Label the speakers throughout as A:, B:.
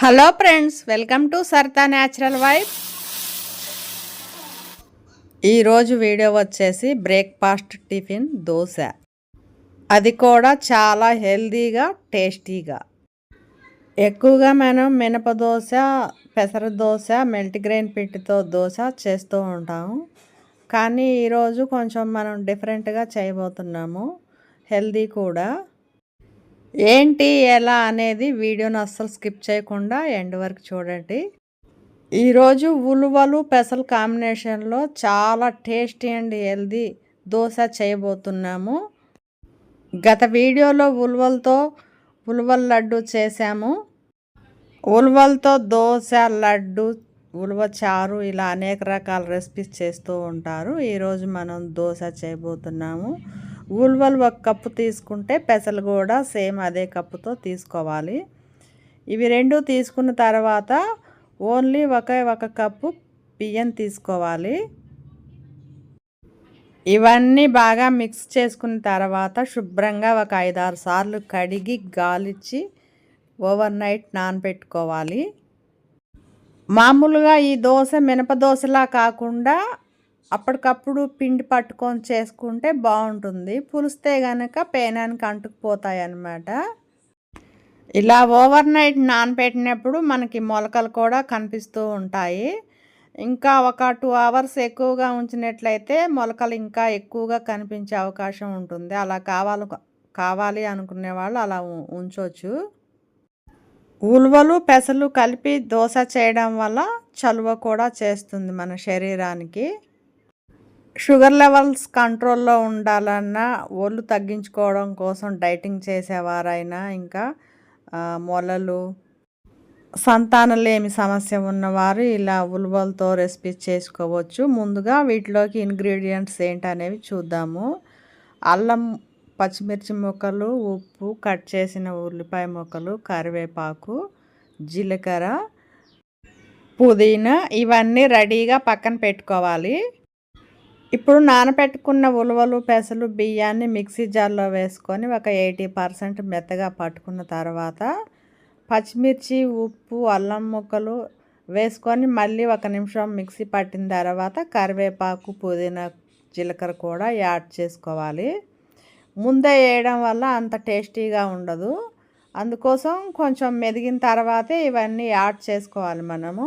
A: Hello friends welcome to సర్తా natural wife ఈరోజు video వచ్చేసి బ్రేక్ఫాస్ట్ టిఫిన్ దోశ. అది కూడా చాలా హెల్తీగా టేస్టీగా. ఎక్కువగా మనం మినప దోశ పెసర దోశ మెల్టిగ్రెయిన్ పిట్టితో దోశ చేస్తూ ఉంటాము. కానీ ఈరోజు కొంచెం మనం డిఫరెంట్గా చేయబోతున్నాము. హెల్దీ కూడా. ఏంటి ఎలా అనేది వీడియోను అస్సలు స్కిప్ చేయకుండా ఎండ్ వరకు చూడండి. ఈరోజు ఉలువలు పెసలు కాంబినేషన్లో చాలా టేస్టీ అండ్ హెల్దీ దోశ చేయబోతున్నాము. గత వీడియోలో ఉలువలతో ఉలువల లడ్డు చేసాము ఉలువలతో దోశ లడ్డు ఉలువ చారు ఇలా అనేక రకాల రెసిపీస్ చేస్తూ ఉంటారు. ఈరోజు మనం దోశ చేయబోతున్నాము. ఉల్వలు ఒక కప్పు తీసుకుంటే పెసలు కూడా సేమ్ అదే కప్పుతో తీసుకోవాలి. ఇవి రెండు తీసుకున్న తర్వాత ఓన్లీ ఒక ఒక కప్పు బియ్యం తీసుకోవాలి. ఇవన్నీ బాగా మిక్స్ చేసుకున్న తర్వాత శుభ్రంగా ఒక ఐదారు సార్లు కడిగి గాలిచ్చి ఓవర్ నైట్ నానబెట్టుకోవాలి. మామూలుగా ఈ దోశ మినప దోశలా కాకుండా అప్పటికప్పుడు పిండి పట్టుకొని చేసుకుంటే బాగుంటుంది. పులిస్తే కనుక పేనానికి అంటుకుపోతాయి అన్నమాట ఇలా ఓవర్ నైట్ నానబెట్టినప్పుడు మనకి మొలకలు కూడా కనిపిస్తూ ఉంటాయి. ఇంకా ఒక టూ అవర్స్ ఎక్కువగా ఉంచినట్లయితే మొలకలు ఇంకా ఎక్కువగా కనిపించే అవకాశం ఉంటుంది. అలా కావాలి కావాలి అనుకునే వాళ్ళు అలా ఉంచవచ్చు ఉలువలు పెసలు కలిపి దోశ చేయడం వల్ల చలువ కూడా చేస్తుంది మన శరీరానికి. షుగర్ లెవెల్స్ కంట్రోల్లో ఉండాలన్నా ఒళ్ళు తగ్గించుకోవడం కోసం డైటింగ్ చేసేవారైనా ఇంకా మొలలు సంతానలేమి సమస్య ఉన్నవారు ఇలా ఉలువలతో రెసిపీస్ చేసుకోవచ్చు. ముందుగా వీటిలోకి ఇంగ్రీడియంట్స్ ఏంటనేవి చూద్దాము. అల్లం పచ్చిమిర్చి ముక్కలు ఉప్పు కట్ చేసిన ఉల్లిపాయ ముక్కలు కరివేపాకు జీలకర్ర పుదీనా ఇవన్నీ రెడీగా పక్కన పెట్టుకోవాలి. ఇప్పుడు నానబెట్టుకున్న ఉలవలు పెసలు బియ్యాన్ని మిక్సీ జార్లో వేసుకొని ఒక ఎయిటీ పర్సెంట్ మెత్తగా పట్టుకున్న తర్వాత పచ్చిమిర్చి ఉప్పు అల్లం ముక్కలు వేసుకొని మళ్ళీ ఒక నిమిషం మిక్సీ పట్టిన తర్వాత కరివేపాకు పుదీనా జీలకర్ర కూడా యాడ్ చేసుకోవాలి. ముందే వేయడం వల్ల అంత టేస్టీగా ఉండదు. అందుకోసం కొంచెం మెదిగిన తర్వాతే ఇవన్నీ యాడ్ చేసుకోవాలి మనము.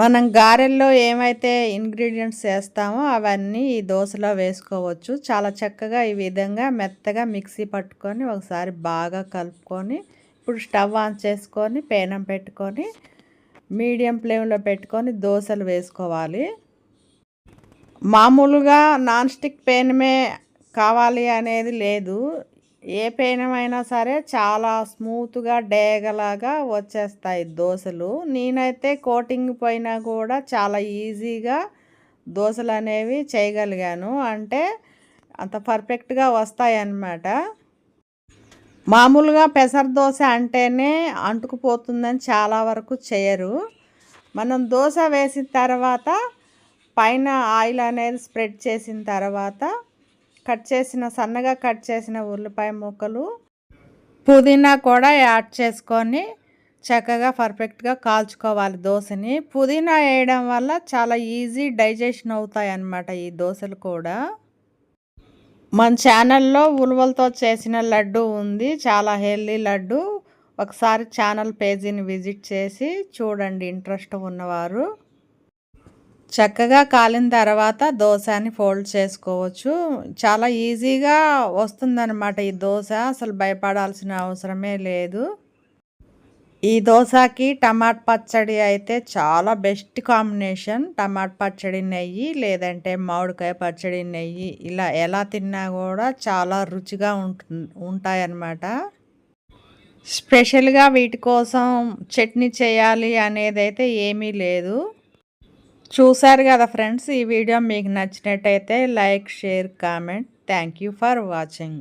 A: మనం గారెల్లో ఏమైతే ఇంగ్రీడియంట్స్ వేస్తామో అవన్నీ ఈ దోశలో వేసుకోవచ్చు. చాలా చక్కగా ఈ విధంగా మెత్తగా మిక్సీ పట్టుకొని ఒకసారి బాగా కలుపుకొని ఇప్పుడు స్టవ్ ఆన్ చేసుకొని పేనం పెట్టుకొని మీడియం ఫ్లేమ్లో పెట్టుకొని దోశలు వేసుకోవాలి. మామూలుగా నాన్ స్టిక్ పేనమే కావాలి అనేది లేదు. ఏ పెయినమైనా సరే చాలా స్మూత్గా డేగలాగా వచ్చేస్తాయి దోశలు. నేనైతే కోటింగ్ పోయినా కూడా చాలా ఈజీగా దోశలు అనేవి చేయగలిగాను. అంటే అంత పర్ఫెక్ట్గా వస్తాయి అన్నమాట మామూలుగా పెసర దోశ అంటేనే అంటుకుపోతుందని చాలా వరకు చేయరు. మనం దోశ వేసిన తర్వాత పైన ఆయిల్ అనేది స్ప్రెడ్ చేసిన తర్వాత కట్ చేసిన సన్నగా కట్ చేసిన ఉల్లిపాయ ముక్కలు పుదీనా కూడా యాడ్ చేసుకొని చక్కగా పర్ఫెక్ట్గా కాల్చుకోవాలి దోశని. పుదీనా వేయడం వల్ల చాలా ఈజీ డైజెషన్ అవుతాయి అన్నమాట ఈ దోశలు కూడా. మన ఛానల్లో ఉలువలతో చేసిన లడ్డు ఉంది. చాలా హెల్దీ లడ్డు. ఒకసారి ఛానల్ పేజీని విజిట్ చేసి చూడండి ఇంట్రెస్ట్ ఉన్నవారు. చక్కగా కాలిన తర్వాత దోశని ఫోల్డ్ చేసుకోవచ్చు. చాలా ఈజీగా వస్తుందన్నమాట ఈ దోశ. అసలు భయపడాల్సిన అవసరమే లేదు. ఈ దోశకి టమాట్ పచ్చడి అయితే చాలా బెస్ట్ కాంబినేషన్. టమాట్ పచ్చడి నెయ్యి లేదంటే మామిడికాయ పచ్చడి నెయ్యి. ఇలా ఎలా తిన్నా కూడా చాలా రుచిగా ఉంటు ఉంటాయన్నమాట. స్పెషల్గా వీటి కోసం చట్నీ చేయాలి అనేది అయితే ఏమీ లేదు. చూశారు కదా ఫ్రెండ్స్ ఈ వీడియో మీకు నచ్చినట్టయితే like share comment. Thank you for watching